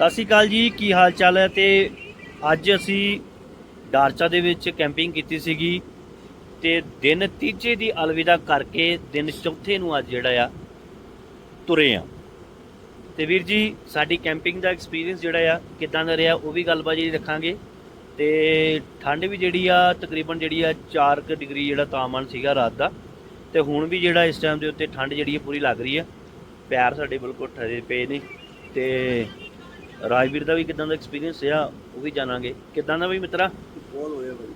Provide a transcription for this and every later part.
ਸਤਿ ਸ਼੍ਰੀ ਅਕਾਲ ਜੀ, ਕੀ ਹਾਲ ਚਾਲ ਹੈ? ਤੇ ਅੱਜ ਅਸੀਂ ਡਾਰਚਾ ਦੇ ਵਿੱਚ ਕੈਂਪਿੰਗ ਕੀਤੀ ਸੀਗੀ ਤੇ ਦਿਨ ਤੀਜੇ ਦੀ ਅਲਵਿਦਾ ਕਰਕੇ ਦਿਨ ਚੌਥੇ ਨੂੰ ਅੱਜ ਜਿਹੜਾ ਆ ਤੁਰੇ ਆ। ਤੇ ਵੀਰ ਜੀ, ਸਾਡੀ ਕੈਂਪਿੰਗ ਦਾ ਐਕਸਪੀਰੀਅੰਸ ਜਿਹੜਾ ਆ ਕਿਦਾਂ ਦਾ ਰਿਹਾ ਉਹ ਵੀ ਗੱਲਬਾਤ ਜਿਹੜੀ ਰੱਖਾਂਗੇ। ਤੇ ਠੰਡ ਵੀ ਜਿਹੜੀ ਆ, ਤਕਰੀਬਨ ਜਿਹੜੀ ਆ 4 ਡਿਗਰੀ ਜਿਹੜਾ ਤਾਪਮਾਨ ਸੀਗਾ ਰਾਤ ਦਾ। ਤੇ ਹੁਣ ਵੀ ਜਿਹੜਾ ਇਸ ਟਾਈਮ ਦੇ ਉੱਤੇ ਠੰਡ ਜਿਹੜੀ ਹੈ ਪੂਰੀ ਲੱਗ ਰਹੀ ਆ। ਪੈਰ ਸਾਡੇ ਬਿਲਕੁਲ ਠਰੇ ਪਏ ਨੇ ਤੇ ਰਾਜਵੀਰ ਦਾ ਵੀ ਕਿਦਾਂ ਦਾ ਐਕਸਪੀਰੀਅੰਸ ਆ ਉਹ ਵੀ ਜਾਣਾਂਗੇ। ਕਿਦਾਂ ਦਾ ਵੀ ਮਿੱਤਰਾ? ਬਹੁਤ ਹੋਇਆ ਭਾਈ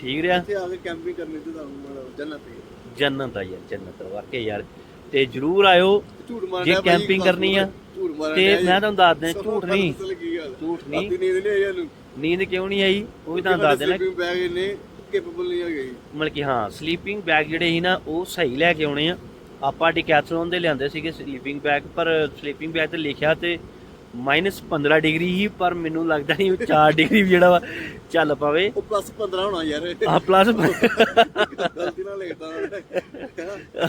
ਠੀਕ ਰਿਹਾ? ਇੱਥੇ ਆ ਕੇ ਕੈਂਪਿੰਗ ਕਰਨੀ ਤੇ ਤੁਹਾਨੂੰ ਬੜਾ ਜੰਨਤ ਹੈ ਜੰਨਤ ਆ ਯਾਰ ਜੰਨਤ ਵਾਕਈ ਯਾਰ। ਤੇ ਜਰੂਰ ਆਇਓ ਝੂਠ ਮਾਰਨਾ ਜੇ camping ਕਰਨੀ ਆ, ਝੂਠ ਮਾਰਨਾ ਤੇ। ਮੈਂ ਤੁਹਾਨੂੰ ਦੱਸ ਦਿਆਂ ਝੂਠ ਨੂੰ ਨਹੀਂ। ਝੂਠ ਨਹੀਂ। ਨੀਂਦ ਨਹੀਂ ਆਈ ਇਹਨੂੰ ਨੀਂਦ ਕਿਉਂ ਨਹੀਂ ਆਈ? ਉਹ ਵੀ ਤੁਹਾਨੂੰ ਦੱਸ ਦੇਣਾ। ਬੈਗ ਇਹਨੇ ਕੈਪੇਬਲ ਨਹੀਂ ਹੈਗੇ ਮਤਲਬ ਕਿ ਹਾਂ ਸਲੀਪਿੰਗ ਬੈਗ ਜਿਹੜੇ ਸੀ ਨਾ ਉਹ ਸਹੀ ਲੈ ਕੇ ਆਉਣੇ ਆ। ਆਪਾਂ ਡਿਕੈਥਲਨ ਦੇ ਲਿਆਂਦੇ ਸੀਗੇ ਸਲੀਪਿੰਗ ਬੈਗ ਪਰ ਸਲੀਪਿੰਗ ਬੈਗ ਤੇ ਲਿਖਿਆ ਤੇ -15 ਡਿਗਰੀ ਹੀ ਪਰ ਮੈਨੂੰ ਲੱਗਦਾ ਨਹੀਂ ਉਹ 4 ਡਿਗਰੀ ਵੀ ਜਿਹੜਾ ਵਾ ਚੱਲ ਪਵੇ। ਉਹ ਪਲੱਸ 15 ਹੋਣਾ ਯਾਰ। ਆ ਪਲੱਸ ਗਲਤੀ ਨਾਲ ਲਿਖਦਾ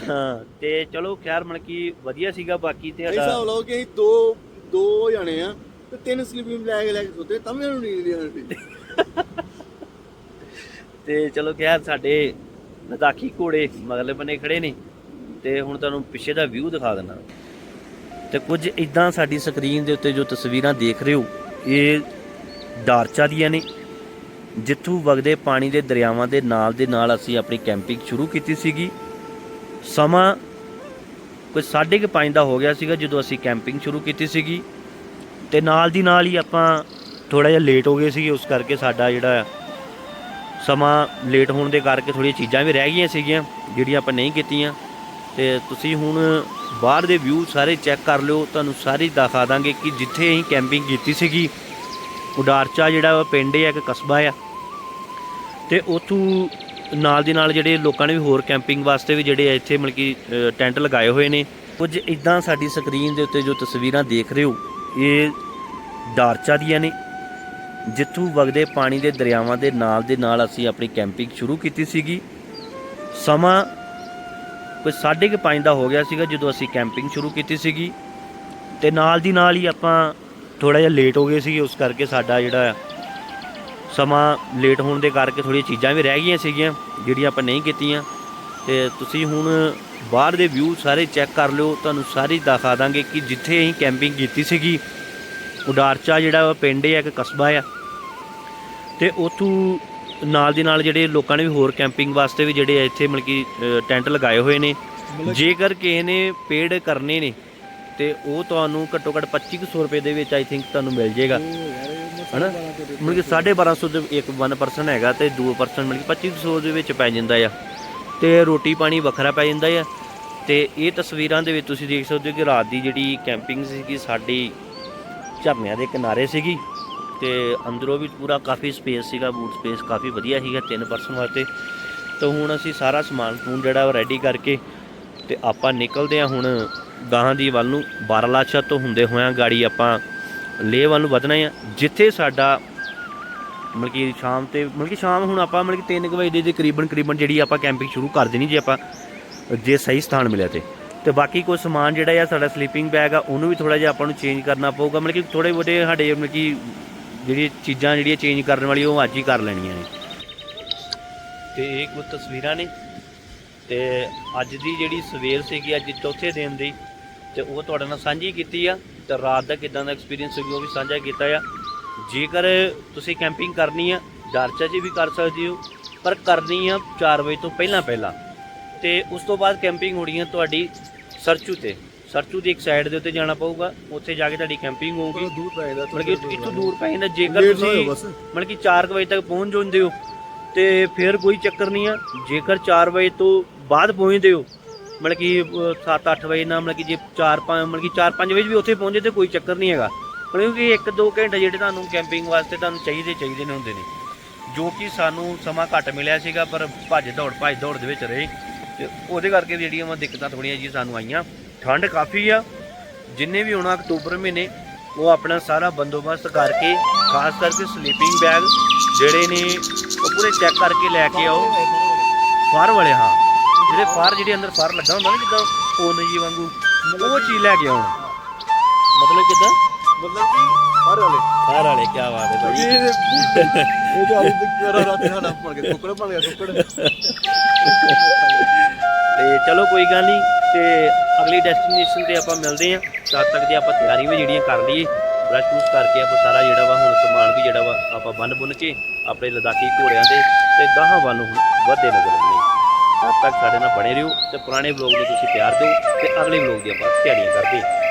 ਹਾਂ ਤੇ ਚਲੋ ਖੈਰ ਮਨ ਕੀ ਵਧੀਆ ਸੀਗਾ ਬਾਕੀ ਤੇ ਸਾਡਾ ਹਿਸਾਬ ਲਾਓ ਕਿ ਅਸੀਂ ਦੋ ਦੋ ਜਾਣੇ ਆ ਤੇ ਤਿੰਨ ਸਲੀਪਿੰਗ ਬੈਗ ਲੈ ਕੇ ਸੁੱਤੇ ਤਾਂ ਇਹਨੂੰ ਨੀਂਦ ਨਹੀਂ ਆਉਂਦੀ। ਤੇ ਚਲੋ ਖੈਰ ਸਾਡੇ ਲਦਾਖੀ ਘੋੜੇ ਮਗਲੇ ਬੰਨੇ ਖੜੇ ਨੇ। ਤੇ ਹੁਣ ਤੁਹਾਨੂੰ ਪਿੱਛੇ ਦਾ ਵਿਊ ਦਿਖਾ ਦਿੰਦਾ। ਤੇ ਕੁਝ ਇਦਾਂ ਸਾਡੀ ਸਕਰੀਨ ਦੇ ਉੱਤੇ ਜੋ ਤਸਵੀਰਾਂ ਦੇਖ ਰਹੇ ਹੋ, ਇਹ ਡਾਰਚਾ ਦੀਆਂ ਨੇ। ਜਿੱਥੋਂ ਵਗਦੇ ਪਾਣੀ ਦੇ ਦਰਿਆਵਾਂ ਦੇ ਨਾਲ ਦੇ ਨਾਲ ਅਸੀਂ ਆਪਣੀ ਕੈਂਪਿੰਗ ਸ਼ੁਰੂ ਕੀਤੀ ਸੀਗੀ। ਸਮਾਂ ਕੋਈ 5:30 ਦਾ ਹੋ ਗਿਆ ਸੀਗਾ ਜਦੋਂ ਅਸੀਂ ਕੈਂਪਿੰਗ ਸ਼ੁਰੂ ਕੀਤੀ ਸੀਗੀ। ਤੇ ਨਾਲ ਦੀ ਨਾਲ ਹੀ ਆਪਾਂ ਥੋੜਾ ਜਿਹਾ ਲੇਟ ਹੋ ਗਏ ਸੀਗੇ, ਉਸ ਕਰਕੇ ਸਾਡਾ ਜਿਹੜਾ ਸਮਾਂ ਲੇਟ ਹੋਣ ਦੇ ਕਰਕੇ ਥੋੜ੍ਹੀਆਂ ਚੀਜ਼ਾਂ ਵੀ ਰਹਿ ਗਈਆਂ ਸੀਗੀਆਂ, ਜਿਹੜੀਆਂ ਆਪਾਂ ਨਹੀਂ ਕੀਤੀਆਂ। ਤੇ ਤੁਸੀਂ ਹੁਣ ਬਾਹਰ ਦੇ ਵਿਊ ਸਾਰੇ ਚੈੱਕ ਕਰ ਲਿਓ, ਤੁਹਾਨੂੰ ਸਾਰੀ ਦਿਖਾ ਦਾਂਗੇ ਕਿ ਜਿੱਥੇ ਅਸੀਂ ਕੈਂਪਿੰਗ ਕੀਤੀ ਸੀਗੀ। ਉਡਾਰਚਾ ਜਿਹੜਾ ਪਿੰਡ ਹੈ, ਇੱਕ ਕਸਬਾ ਆ। ਤੇ ਉਥੋਂ ਨਾਲ ਦੀ ਨਾਲ ਜਿਹੜੇ ਲੋਕਾਂ ਨੇ ਵੀ ਹੋਰ ਕੈਂਪਿੰਗ ਵਾਸਤੇ ਵੀ ਜਿਹੜੇ ਇੱਥੇ ਮਤਲਬ ਕਿ ਟੈਂਟ ਲਗਾਏ ਹੋਏ ਨੇ। ਕੁਝ ਇਦਾਂ ਸਾਡੀ ਸਕਰੀਨ ਦੇ ਉੱਤੇ ਜੋ ਤਸਵੀਰਾਂ ਦੇਖ ਰਹੇ ਹੋ, ਇਹ ਡਾਰਚਾ ਦੀਆਂ ਨੇ। ਜਿੱਥੋਂ ਵਗਦੇ ਪਾਣੀ ਦੇ ਦਰਿਆਵਾਂ ਦੇ ਨਾਲ ਦੇ ਨਾਲ ਅਸੀਂ ਆਪਣੀ ਕੈਂਪਿੰਗ ਸ਼ੁਰੂ ਕੀਤੀ ਸੀਗੀ। ਸਮਾਂ ਕੋਈ 5:30 ਦਾ ਹੋ ਗਿਆ ਸੀਗਾ ਜਦੋਂ ਅਸੀਂ ਕੈਂਪਿੰਗ ਸ਼ੁਰੂ ਕੀਤੀ ਸੀਗੀ। ਤੇ ਨਾਲ ਦੀ ਨਾਲ ਹੀ ਆਪਾਂ ਥੋੜਾ ਜਿਹਾ ਲੇਟ ਹੋ ਗਏ ਸੀਗੇ, ਉਸ ਕਰਕੇ ਸਾਡਾ ਜਿਹੜਾ ਸਮਾਂ ਲੇਟ ਹੋਣ ਦੇ ਕਰਕੇ ਥੋੜ੍ਹੀਆਂ ਚੀਜ਼ਾਂ ਵੀ ਰਹਿ ਗਈਆਂ ਸੀਗੀਆਂ, ਜਿਹੜੀਆਂ ਆਪਾਂ ਨਹੀਂ ਕੀਤੀਆਂ। ਤੇ ਤੁਸੀਂ ਹੁਣ ਬਾਹਰ ਦੇ ਵਿਊ ਸਾਰੇ ਚੈੱਕ ਕਰ ਲਿਓ, ਤੁਹਾਨੂੰ ਸਾਰੀ ਦਿਖਾ ਦਾਂਗੇ ਕਿ ਜਿੱਥੇ ਅਸੀਂ ਕੈਂਪਿੰਗ ਕੀਤੀ ਸੀਗੀ, ਉਡਾਰਚਾ ਜਿਹੜਾ ਪਿੰਡ ਹੈ, ਇੱਕ ਕਸਬਾ ਆ। ਤੇ ਉਥੋਂ ਨਾਲ ਦੀ ਨਾਲ ਜਿਹੜੇ ਲੋਕਾਂ ਨੇ ਵੀ ਹੋਰ ਕੈਂਪਿੰਗ ਵਾਸਤੇ ਵੀ ਜਿਹੜੇ ਇੱਥੇ ਮਤਲਬ ਕਿ ਟੈਂਟ ਲਗਾਏ ਹੋਏ ਨੇ। ਜੇਕਰ ਕਿਸੇ ਨੇ ਪੇਡ ਕਰਨੇ ਨੇ ਤੇ ਉਹ ਤੁਹਾਨੂੰ ਘੱਟੋ ਘੱਟ 2500 ਰੁਪਏ ਦੇ ਵਿੱਚ ਆਈ ਥਿੰਕ ਤੁਹਾਨੂੰ ਮਿਲ ਜਾਏਗਾ। ਹਨਾ? ਮਤਲਬ ਕਿ 1250 ਦੇ ਇੱਕ ਵਨ ਪਰਸਨ ਹੈਗਾ ਤੇ ਦੋ ਪਰਸਨ ਮਤਲਬ ਕਿ 2500 ਦੇ ਵਿੱਚ ਪੈ ਜਾਂਦਾ ਆ। ਤੇ ਰੋਟੀ ਪਾਣੀ ਵੱਖਰਾ ਪੈ ਜਾਂਦਾ ਆ। ਤੇ ਇਹ ਤਸਵੀਰਾਂ ਦੇ ਵਿੱਚ ਤੁਸੀਂ ਦੇਖ ਸਕਦੇ ਹੋ ਕਿ ਰਾਤ ਦੀ ਜਿਹੜੀ ਕੈਂਪਿੰਗ ਸੀਗੀ ਸਾਡੀ ਝਰਨਿਆਂ ਦੇ ਕਿਨਾਰੇ ਸੀਗੀ। ਤੇ ਅੰਦਰੋਂ ਵੀ ਪੂਰਾ ਕਾਫੀ ਸਪੇਸ ਸੀਗਾ ਬੂਟ ਸਪੇਸ ਕਾਫੀ ਵਧੀਆ ਸੀਗਾ ਤਿੰਨ ਪਰਸਨ ਵਾਸਤੇ। ਤਾਂ ਹੁਣ ਅਸੀਂ ਸਾਰਾ ਸਮਾਨ ਸਮੂਨ ਜਿਹੜਾ ਰੈਡੀ ਕਰਕੇ ਤੇ ਆਪਾਂ ਨਿਕਲਦੇ ਆ ਹੁਣ ਗਾਹਾਂ ਦੀ ਵੱਲ ਨੂੰ। 12 ਲਾਸ਼ਾ ਤੋਂ ਹੁੰਦੇ ਹੋਇਆਂ ਗਾੜੀ ਆਪਾਂ ਲੇਹ ਵੱਲ ਨੂੰ ਵਧਣਾ ਆ। ਜਿੱਥੇ ਸਾਡਾ ਮਤਲਬ ਕਿ ਸ਼ਾਮ ਤੇ ਮਤਲਬ ਕਿ ਸ਼ਾਮ ਹੁਣ ਆਪਾਂ ਮਤਲਬ ਕਿ 3 ਵਜੇ ਦੇ ਦੇ ਕਰੀਬਨ ਕਰੀਬਨ ਜਿਹੜੀ ਆਪਾਂ ਕੈਂਪਿੰਗ ਸ਼ੁਰੂ ਕਰ ਦੇਣੀ ਜੇ ਆਪਾਂ, ਜੇ ਸਹੀ ਸਥਾਨ ਮਿਲਿਆ ਤੇ। ਤੇ ਬਾਕੀ ਕੋਈ ਸਮਾਨ ਜਿਹੜਾ ਆ ਸਾਡਾ ਸਲੀਪਿੰਗ ਬੈਗ ਆ, ਉਹਨੂੰ ਵੀ ਥੋੜਾ ਜਿਹਾ ਆਪਾਂ ਨੂੰ ਚੇਂਜ ਕਰਨਾ ਪਊਗਾ। ਮਤਲਬ ਕਿ ਥੋੜੇ ਬੋਟੇ ਸਾਡੇ ਮਤਲਬ ਕਿ ਜਿਹੜੀ ਚੀਜ਼ਾਂ ਜਿਹੜੀਆਂ ਚੇਂਜ ਕਰਨ ਵਾਲੀ ਉਹ ਅੱਜ ਹੀ ਕਰ ਲੈਣੀਆਂ ਨੇ। ਤੇ ਇਹ ਕੁਝ ਤਸਵੀਰਾਂ ਨੇ। ਤੇ ਅੱਜ ਦੀ ਜਿਹੜੀ ਸਵੇਰ ਸੀਗੀ, ਅੱਜ ਚੌਥੇ ਦਿਨ ਦੀ, ਤੇ ਉਹ ਤੁਹਾਡੇ ਨਾਲ ਸਾਂਝੀ ਕੀਤੀ ਆ। ਤੇ ਰਾਤ ਦਾ ਕਿਦਾਂ ਦਾ ਐਕਸਪੀਰੀਅੰਸ ਸੀ ਉਹ ਵੀ ਸਾਂਝਾ ਕੀਤਾ ਆ। ਜੇਕਰ ਤੁਸੀਂ ਕੈਂਪਿੰਗ ਕਰਨੀ ਆ ਡਾਰਚਾ ਜੀ ਵੀ ਕਰ ਸਕਦੇ ਹੋ, ਪਰ ਕਰਨੀ ਆ 4 ਵਜੇ ਤੋਂ ਪਹਿਲਾਂ ਪਹਿਲਾਂ ਤੇ ਉਸ ਤੋਂ ਬਾਅਦ ਕੈਂਪਿੰਗ ਹੋਣੀ ਆ ਤੁਹਾਡੀ ਸਰਚੂ ਤੇ। ਸਰਚੂ ਦੀ ਇੱਕ ਸਾਈਡ ਦੇ ਉੱਤੇ ਜਾਣਾ ਪਊਗਾ ਉੱਥੇ ਜਾ ਕੇ ਤੁਹਾਡੀ ਕੈਂਪਿੰਗ ਹੋਊਗੀ। ਦੂਰ ਪੈ ਜਾਂਦਾ ਮਤਲਬ ਕਿ ਇੱਥੋਂ ਦੂਰ ਪੈ ਜਾਂਦਾ ਜੇਕਰ ਲੇਟ ਨਾ ਹੋਇਓ ਤੁਸੀਂ ਬਸ। ਮਤਲਬ ਕਿ 4 ਵਜੇ ਤੱਕ ਪਹੁੰਚ ਜਾਂਦੇ ਹੋ ਤੇ ਫਿਰ ਕੋਈ ਚੱਕਰ ਨਹੀਂ ਆ। ਜੇਕਰ 4 ਵਜੇ ਤੋਂ ਬਾਅਦ ਪਹੁੰਚਦੇ ਹੋ ਮਤਲਬ ਕਿ 7-8 ਵਜੇ ਨਾਲ ਮਤਲਬ ਕਿ ਜੇ 4-5 ਮਤਲਬ ਕਿ 4-5 ਵਜੇ ਵੀ ਉੱਥੇ ਪਹੁੰਚੇ ਤੇ ਕੋਈ ਚੱਕਰ ਨਹੀਂ ਹੈਗਾ। ਕਿਉਂਕਿ 1-2 ਘੰਟੇ ਜਿਹੜੇ ਤੁਹਾਨੂੰ ਕੈਂਪਿੰਗ ਵਾਸਤੇ ਤੁਹਾਨੂੰ ਚਾਹੀਦੇ ਚਾਹੀਦੇ ਨੇ ਹੁੰਦੇ ਨੇ। ਜੋ ਕਿ ਸਾਨੂੰ ਸਮਾਂ ਘੱਟ ਮਿਲਿਆ ਸੀਗਾ ਪਰ ਭੱਜ ਦੌੜ ਭੱਜ ਦੌੜ ਦੇ ਵਿੱਚ ਰਹੇ। ਤੇ ਉਹਦੇ ਕਰਕੇ ਵੀ ਜਿਹੜੀਆਂ ਵਾ ਦਿੱਕਤਾਂ ਥੋੜੀਆਂ ਜੀ ਸਾਨੂੰ ਆਈਆਂ। ਠੰਡ ਕਾਫੀ ਆ। ਜਿੰਨੇ ਵੀ ਆਉਣਾ ਅਕਤੂਬਰ ਮਹੀਨੇ ਉਹ ਆਪਣਾ ਸਾਰਾ ਬੰਦੋਬਸਤ ਕਰਕੇ ਖਾਸ ਕਰਕੇ ਸਲੀਪਿੰਗ ਬੈਗ ਜਿਹੜੇ ਨੇ ਉਹ ਪੂਰੇ ਚੈੱਕ ਕਰਕੇ ਲੈ ਕੇ ਆਓ। ਫਾਰ ਵਾਲੇ ਹਾਂ। ਜਿਹੜੇ ਫਾਰ ਜਿਹੜੇ ਅੰਦਰ ਫਾਰ ਲੱਗਾ ਹੁੰਦਾ ਨਾ ਜਿੱਦਾਂ ਓਨ ਜੀ ਵਾਂਗੂ ਉਹ ਚੀਜ਼ ਲੈ ਕੇ ਆਉਣ ਮਤਲਬ ਕਿਦਾਂ? ਮਤਲਬ ਕਿ ਹਰ ਵਾਲੇ। ਫਾਰ ਵਾਲੇ ਕੀ ਬਾਤ ਹੈ ਭਾਈ। ਇਹ ਤਾਂ ਅੱਜ ਤੱਕ ਮੇਰਾ ਰਾਤ ਸਾਡਾ ਬਣ ਗਿਆ ਕੁੱਕੜ ਬਣ ਗਿਆ ਕੁੱਕੜ ਤੇ ਚਲੋ ਕੋਈ ਗੱਲ ਨਹੀਂ ਤੇ ਅਗਲੀ ਡੈਸਟੀਨੇਸ਼ਨ ਤੇ ਆਪਾਂ ਮਿਲਦੇ ਆਂ ਤਦ ਤੱਕ ਦੀ ਆਪਾਂ ਤਿਆਰੀ ਵੀ ਜਿਹੜੀਆਂ ਕਰ ਲਈਏ ਬ੍ਰਸ਼ ਬੂਸ਼ ਕਰਕੇ ਆਪਾਂ ਸਾਰਾ ਜਿਹੜਾ ਵਾ ਹੁਣ ਸਮਾਨ ਵੀ ਜਿਹੜਾ ਵਾ ਆਪਾਂ ਬੰਨ ਬੁੰਨ ਕੇ ਆਪਣੇ ਲਦਾਖੀ ਘੋੜਿਆਂ ਦੇ ਤੇ ਗਾਹਾਂ ਵੱਲ ਨੂੰ ਹੁਣ ਵਧਦੇ ਨਜ਼ਰ ਆਉਂਦੇ ਤਦ ਤੱਕ ਸਾਡੇ ਨਾਲ ਬਣੇ ਰਹੋ ਤੇ ਪੁਰਾਣੇ ਵਲੌਗ ਨੂੰ ਤੁਸੀਂ ਪਿਆਰ ਦਿਓ ਤੇ ਅਗਲੇ ਵਲੌਗ ਦੀ ਆਪਾਂ ਤਿਆਰੀਆਂ ਕਰਦੇ ਹਾਂ।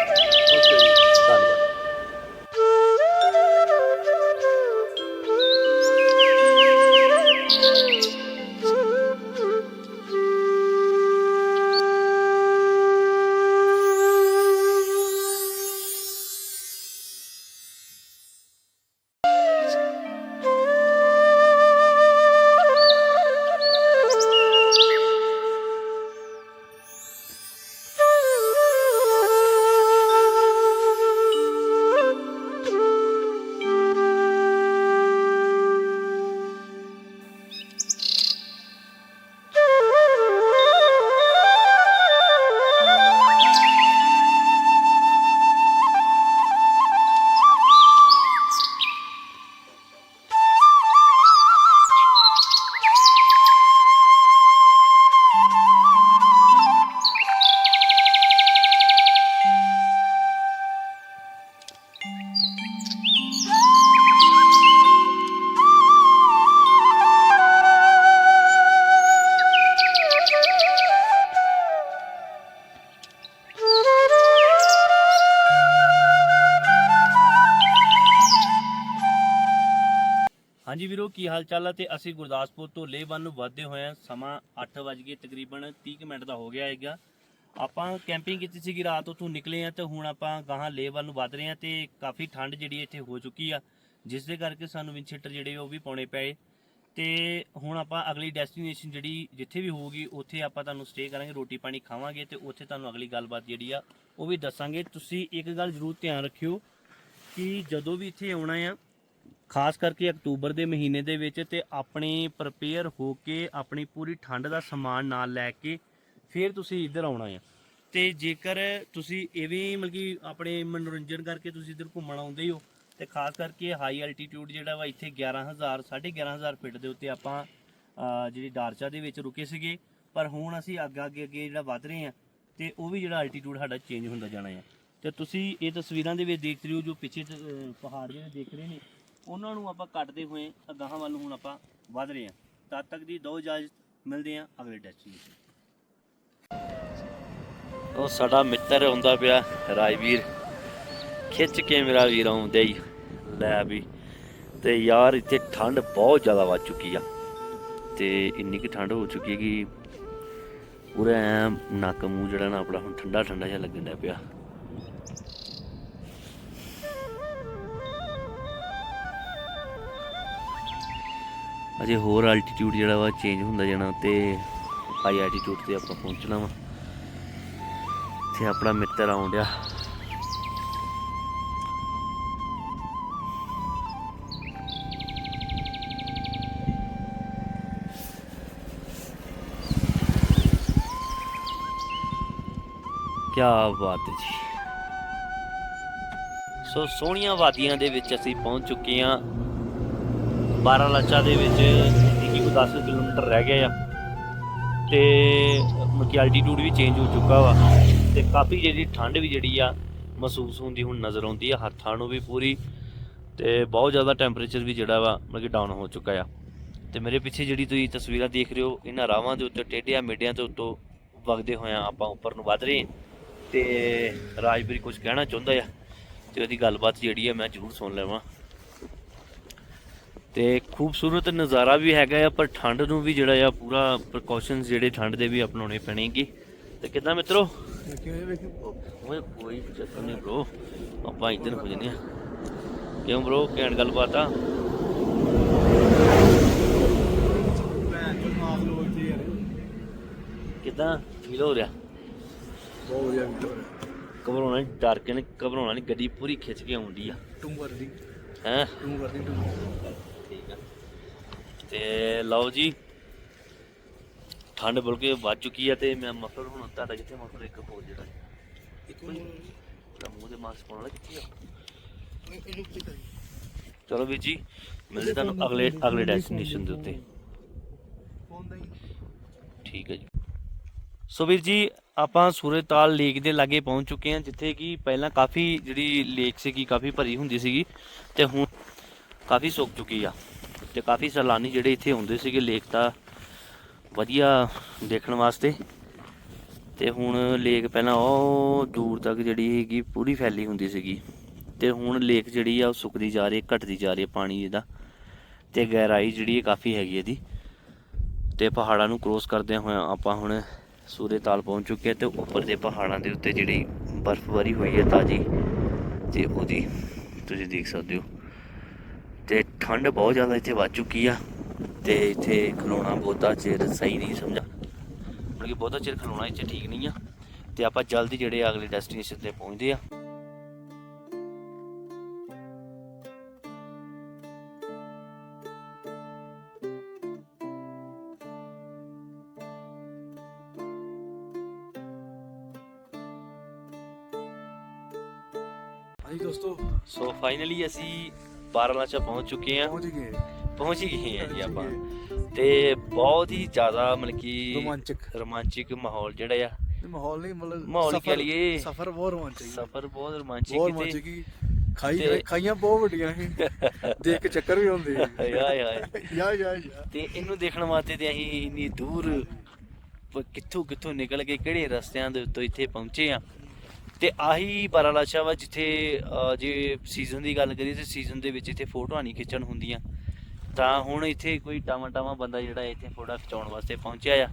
ਹਾਂਜੀ ਕੀ ਹਾਲ ਚਾਲ ਹੈ ਤੇ ਅਸੀਂ ਗੁਰਦਾਸਪੁਰ ਤੋਂ ਲੇਹ ਨੂੰ ਵੱਧਦੇ ਹੋਏ ਹਾਂ। ਸਮਾਂ 8 ਵਜ ਕੇ ਤਕਰੀਬਨ 30 ਕੁ ਮਿੰਟ ਦਾ ਹੋ ਗਿਆ ਹੈਗਾ। ਆਪਾਂ ਕੈਂਪਿੰਗ ਕੀਤੀ ਸੀਗੀ, ਰਾਤ ਉੱਥੋਂ ਨਿਕਲੇ ਆ ਤੇ ਹੁਣ ਆਪਾਂ ਗਾਹਾਂ ਲੇਹ ਵੱਲ ਨੂੰ ਵੱਧ ਰਹੇ ਆ ਤੇ ਕਾਫੀ ਠੰਡ ਜਿਹੜੀ ਇੱਥੇ ਹੋ ਚੁੱਕੀ ਆ, ਜਿਸ ਦੇ ਕਰਕੇ ਸਾਨੂੰ ਵਿੰਡਸ਼ੀਟਰ ਜਿਹੜੇ ਉਹ ਵੀ ਪਾਉਣੇ ਪਏ। ਤੇ ਹੁਣ ਆਪਾਂ ਅਗਲੀ ਡੈਸਟੀਨੇਸ਼ਨ ਜਿਹੜੀ ਜਿੱਥੇ ਵੀ ਹੋਊਗੀ, ਉੱਥੇ ਆਪਾਂ ਤੁਹਾਨੂੰ ਸਟੇ ਕਰਾਂਗੇ, ਰੋਟੀ ਪਾਣੀ ਖਾਵਾਂਗੇ ਤੇ ਉੱਥੇ ਤੁਹਾਨੂੰ ਅਗਲੀ ਗੱਲਬਾਤ ਜਿਹੜੀ ਆ ਉਹ ਵੀ ਦੱਸਾਂਗੇ। ਤੁਸੀਂ ਇੱਕ ਗੱਲ ਜ਼ਰੂਰ ਧਿਆਨ ਰੱਖਿਓ ਕਿ ਜਦੋਂ ਵੀ ਇੱਥੇ ਆਉਣਾ ਆ ਖਾਸ ਕਰਕੇ ਅਕਤੂਬਰ ਦੇ ਮਹੀਨੇ ਦੇ ਵਿੱਚ ਤੇ ਆਪਣੇ ਪ੍ਰਪੇਅਰ ਹੋ ਕੇ ਆਪਣੀ ਪੂਰੀ ਠੰਡ ਦਾ ਸਮਾਨ ਨਾਲ ਲੈ ਕੇ ਫਿਰ ਤੁਸੀਂ ਇੱਧਰ ਆਉਣਾ ਆ। ਤੇ ਜੇਕਰ ਤੁਸੀਂ ਇਹ ਵੀ ਮਤਲਬ ਕਿ ਆਪਣੇ ਮਨੋਰੰਜਨ ਕਰਕੇ ਤੁਸੀਂ ਇੱਧਰ ਘੁੰਮਣ ਆਉਂਦੇ ਹੋ ਤੇ ਖਾਸ ਕਰਕੇ ਹਾਈ ਐਲਟੀਟਿਊਡ ਜਿਹੜਾ ਵਾ ਇੱਥੇ 11000 11500 ਫੀਟ ਦੇ ਉੱਤੇ ਆਪਾਂ ਅਹ, ਜਿਹੜੀ ਡਾਰਚਾ ਦੇ ਵਿੱਚ ਰੁਕੇ ਸੀਗੇ। ਪਰ ਹੁਣ ਅਸੀਂ ਅੱਗੇ ਅੱਗੇ ਅੱਗੇ ਜਿਹੜਾ ਵੱਧ ਰਹੇ ਆ ਤੇ ਉਹ ਵੀ ਜਿਹੜਾ ਐਲਟੀਟਿਊਡ ਸਾਡਾ ਚੇਂਜ ਹੁੰਦਾ ਜਾਣਾ ਆ। ਤੇ ਤੁਸੀਂ ਇਹ ਤਸਵੀਰਾਂ ਦੇ ਵਿੱਚ ਦੇਖ ਰਹੇ ਹੋ ਜੋ ਪਿੱਛੇ ਪਹਾੜ ਜਿਹੜੇ ਦੇਖ ਰਹੇ ਨੇ ਉਹਨਾਂ ਨੂੰ ਆਪਾਂ ਕੱਟਦੇ ਹੋਏ ਅਗਾਹਾਂ ਵੱਲ ਹੁਣ ਆਪਾਂ ਵਧ ਰਹੇ ਹਾਂ। ਤਦ ਤੱਕ ਦੀ ਦੋ ਇਜਾਜ਼ਤ ਮਿਲਦੇ ਹਾਂ ਅਗਲੇ ਡੈਸਟੀਨੇਸ਼ਨ ਉਹ ਸਾਡਾ ਮਿੱਤਰ ਹੁੰਦਾ ਪਿਆ ਰਾਜਵੀਰ। ਖਿੱਚ ਕੇ ਮੇਰਾ ਵੀਰ ਆਉਂਦੇ ਹੀ। ਲੈ ਵੀ, ਤੇ ਯਾਰ ਇੱਥੇ ਠੰਡ ਬਹੁਤ ਜ਼ਿਆਦਾ ਵੱਧ ਚੁੱਕੀ ਆ। ਤੇ ਇੰਨੀ ਕਿ ਠੰਡ ਹੋ ਚੁੱਕੀ ਹੈ ਕਿ ਪੂਰਾ ਨੱਕ ਮੂੰਹ ਜਿਹੜਾ ਨਾ ਆਪਣਾ ਹੁਣ ਠੰਡਾ ਠੰਡਾ ਜਿਹਾ ਲੱਗਣ ਲੱਗ ਪਿਆ। ਅਜੇ ਹੋਰ ਐਲਟੀਟਿਊਡ ਜਿਹੜਾ ਵਾ ਚੇਂਜ ਹੁੰਦਾ ਜਾਣਾ ਤੇ ਹਾਈ ਐਲਟੀਟਿਊਡ ਤੇ ਆਪਾਂ ਪਹੁੰਚਣਾ ਵਾ। ਤੇ ਆਪਣਾ ਮਿੱਤਰ ਆਉਣ ਡਿਆ। ਕਿਆ ਬਾਤ ਹੈ ਜੀ। ਸੋ ਸੋਹਣੀਆਂ ਵਾਦੀਆਂ ਦੇ ਵਿੱਚ ਅਸੀਂ ਪਹੁੰਚ ਚੁੱਕੇ ਹਾਂ। 12 ਲਾਚਾ ਦੇ ਵਿੱਚ ਇੱਕੀ ਕੁ 10 ਕਿਲੋਮੀਟਰ ਰਹਿ ਗਏ ਆ। ਤੇ ਮਕੀ ਐਲਟੀਟਿਊਡ ਵੀ ਚੇਂਜ ਹੋ ਚੁੱਕਾ ਵਾ। ਤੇ ਕਾਫੀ ਜਿਹੜੀ ਠੰਡ ਵੀ ਜਿਹੜੀ ਆ, ਮਹਿਸੂਸ ਹੁੰਦੀ, ਹੁਣ ਨਜ਼ਰ ਆਉਂਦੀ ਆ। ਹੱਥਾਂ ਨੂੰ ਵੀ ਪੂਰੀ ਤੇ ਬਹੁਤ ਜ਼ਿਆਦਾ ਟੈਂਪਰੇਚਰ ਵੀ ਜਿਹੜਾ ਵਾ, ਮਤਲਬ ਕਿ ਡਾਊਨ ਹੋ ਚੁੱਕਾ ਆ। ਤੇ ਮੇਰੇ ਪਿੱਛੇ ਜਿਹੜੀ ਤੁਸੀਂ ਤਸਵੀਰਾਂ ਦੇਖ ਰਹੇ ਹੋ, ਇਹਨਾਂ ਰਾਵਾਂ ਦੇ ਉੱਤੇ, ਟੇਢਿਆਂ ਮੇਢਿਆਂ ਦੇ ਉੱਤੋਂ ਵਗਦੇ ਹੋਇਆਂ ਆਪਾਂ ਉੱਪਰ ਨੂੰ ਵੱਧ ਰਹੇ ਹਾਂ। ਤੇ ਰਾਜਵੀਰ ਕੁਝ ਕਹਿਣਾ ਚਾਹੁੰਦਾ ਆ, ਤੇ ਉਹਦੀ ਗੱਲਬਾਤ ਜਿਹੜੀ ਆ ਮੈਂ ਜ਼ਰੂਰ ਸੁਣ ਲਵਾਂ। ਤੇ ਖੂਬਸੂਰਤ ਨਜ਼ਾਰਾ ਵੀ ਹੈਗਾ ਆ ਪਰ ਠੰਡ ਨੂੰ ਵੀ ਜਿਹੜਾ ਆ ਪੂਰਾ ਪ੍ਰੀਕਾਸ਼ਨਸ ਜਿਹੜੇ ਠੰਡ ਦੇ ਵੀ ਅਪਣਾਉਣੇ ਪੈਣਗੇ। ਤੇ ਕਿੱਦਾਂ ਮਿੱਤਰੋ? ਓਏ ਕੋਈ ਚੱਕਰ ਨਹੀਂ ਬ్రో ਆਪਾਂ ਇੱਧਰ ਹੋ ਜੰਨੇ ਆ ਕਿਉਂ ਬ్రో ਕਹਿਣ ਗੱਲਬਾਤ ਆ। ਕਿੱਦਾਂ? ਫੀਲ ਹੋ ਰਿਹਾ? ਬਹੁਤ ਵਧੀਆ ਘਬਰਾਉਣਾ ਨਹੀਂ ਡਰ ਕੇ ਨਹੀਂ ਘਬਰਾਉਣਾ ਨਹੀਂ ਗੱਡੀ ਪੂਰੀ ਖਿੱਚ ਕੇ ਆਉਂਦੀ ਆ। ਟੂ ਵਰਦੀ ਹੈ? ਟੂ ਵਰਦੀ ਟੂ ਠੀਕ ਆ। ਤੇ ਲਓ ਜੀ, ਠੰਡ ਬੁਲ ਵੱਜ ਚੁੱਕੀ ਆ ਤੇ ਮੈਂ ਮਫਲਰ ਹੁਣ ਤੁਹਾਡਾ ਕਿੱਥੇ ਮਫਲਰ, ਇੱਕ ਹੋਰ ਜਿਹੜਾ ਇੱਕ ਮੂੰਹ ਦੇ ਮਾਸਕ ਪਾਉਣ ਵਾਲਾ ਕਿੱਥੇ ਆ? ਚਲੋ ਵੀਰ ਜੀ, ਮਿਲਦੇ ਤੁਹਾਨੂੰ ਅਗਲੇ ਅਗਲੇ ਡੈਸਟੀਨੇਸ਼ਨ ਦੇ ਉੱਤੇ। ਠੀਕ ਹੈ ਜੀ। ਸੋ ਵੀਰ ਜੀ, ਆਪਾਂ ਸੂਰਜਤਾਲ ਲੇਕ ਦੇ ਲਾਗੇ ਪਹੁੰਚ ਚੁੱਕੇ ਹਾਂ, ਜਿੱਥੇ ਕਿ ਪਹਿਲਾਂ ਕਾਫੀ ਜਿਹੜੀ ਲੇਕ ਸੀਗੀ, ਕਾਫੀ ਭਰੀ ਹੁੰਦੀ ਸੀਗੀ। ਤੇ ਹੁਣ ਕਾਫੀ ਸੁੱਕ ਚੁੱਕੀ ਆ ਤੇ ਕਾਫੀ ਸੈਲਾਨੀ ਜਿਹੜੇ ਇੱਥੇ ਆਉਂਦੇ ਸੀਗੇ ਲੇਕ ਦਾ ਵਧੀਆ ਦੇਖਣ ਵਾਸਤੇ। ਤੇ ਹੁਣ ਲੇਕ ਪਹਿਲਾਂ ਉਹ ਦੂਰ ਤੱਕ ਜਿਹੜੀ ਹੈਗੀ ਪੂਰੀ ਫੈਲੀ ਹੁੰਦੀ ਸੀਗੀ। ਤੇ ਹੁਣ ਲੇਕ ਜਿਹੜੀ ਆ ਉਹ ਸੁੱਕਦੀ ਜਾ ਰਹੀ ਹੈ ਘਟਦੀ ਜਾ ਰਹੀ ਹੈ ਪਾਣੀ ਇਹਦਾ ਤੇ ਗਹਿਰਾਈ ਜਿਹੜੀ ਹੈ ਕਾਫੀ ਹੈਗੀ ਇਹਦੀ। ਤੇ ਪਹਾੜਾਂ ਨੂੰ ਕ੍ਰੋਸ ਕਰਦਿਆਂ ਹੋਇਆਂ ਆਪਾਂ ਹੁਣ ਸੂਰੇ ਤਾਲ ਪਹੁੰਚ ਚੁੱਕੇ ਹਾਂ ਤੇ ਉੱਪਰ ਦੇ ਪਹਾੜਾਂ ਦੇ ਉੱਤੇ ਜਿਹੜੀ ਬਰਫ਼ਬਾਰੀ ਹੋਈ ਹੈ ਤਾਜੀ, ਤੇ ਉਹਦੀ ਤੁਸੀਂ ਦੇਖ ਸਕਦੇ ਹੋ। ਤੇ ਠੰਡ ਬਹੁਤ ਜ਼ਿਆਦਾ ਇੱਥੇ ਵੱਧ ਚੁੱਕੀ ਆ ਤੇ ਇੱਥੇ ਖਲੋਣਾ ਬਹੁਤਾ ਚਿਰ ਸਹੀ ਨਹੀਂ ਸਮਝਾ। ਮਤਲਬ ਕਿ ਬਹੁਤਾ ਚਿਰ ਖਲੋਣਾ ਇੱਥੇ ਠੀਕ ਨਹੀਂ ਆ ਤੇ ਆਪਾਂ ਜਲਦੀ ਜਿਹੜੇ ਅਗਲੇ ਡੈਸਟੀਨੇਸ਼ਨ ਤੇ ਪਹੁੰਚਦੇ ਆ। ਹਾਂਜੀ ਦੋਸਤੋ ਸੋ ਫਾਈਨਲੀ ਅਸੀਂ ਬਾਰਾਲਾਚਾ ਪਹੁੰਚ ਚੁੱਕੇ ਆ ਪਹੁੰਚ ਗਏ ਪਹੁੰਚ ਹੀ ਗਏ ਆ ਜੀ ਆਪਾਂ ਤੇ ਬਹੁਤ ਹੀ ਜ਼ਿਆਦਾ ਮਤਲਬ ਕਿ ਰੋਮਾਂਚਕ ਰੋਮਾਂਚਿਕ ਮਾਹੌਲ ਜਿਹੜਾ ਆ ਮਾਹੌਲ ਨਹੀਂ ਮਤਲਬ ਮਾਹੌਲ ਹੀ ਕਹਿ ਸਫ਼ਰ- ਬਹੁਤ ਰੋਮਾਂਚਕ ਸਫ਼ਰ ਬਹੁਤ ਬਹੁਤ ਰੋਮਾਂਚਿਕ ਖਾਈ ਖਾਈਆਂ ਬਹੁਤ ਵੱਡੀਆਂ ਸੀ ਦੇਖ ਕੇ ਚੱਕਰ ਵੀ ਹਾਏ ਹਾਏ ਹਾਏ ਯਾ ਯਾ ਯਾ ਤੇ ਇਹਨੂੰ ਦੇਖਣ ਵਾਸਤੇ ਤੇ ਅਸੀਂ ਇੰਨੀ ਦੂਰ ਕਿੱਥੋਂ ਕਿੱਥੋਂ ਨਿਕਲ ਕੇ ਕਿਹੜੇ ਰਸਤਿਆਂ ਦੇ ਉੱਤੋਂ ਇੱਥੇ ਪਹੁੰਚੇ ਆ ਤੇ ਆਹੀ ਬਾਰਾਲਾਸ਼ਾ ਵਾ ਜਿੱਥੇ ਜੇ ਸੀਜ਼ਨ ਦੀ ਗੱਲ ਕਰੀਏ ਤੇ ਸੀਜ਼ਨ ਦੇ ਵਿੱਚ ਇੱਥੇ ਫੋਟੋਆਂ ਨਹੀਂ ਖਿੱਚਣ ਹੁੰਦੀਆਂ। ਤਾਂ ਹੁਣ ਇੱਥੇ ਕੋਈ ਟਾਵਾਂ ਟਾਵਾਂ ਬੰਦਾ ਜਿਹੜਾ ਇੱਥੇ ਫੋਟੋ ਖਿਚਾਉਣ ਵਾਸਤੇ ਪਹੁੰਚਿਆ ਆ।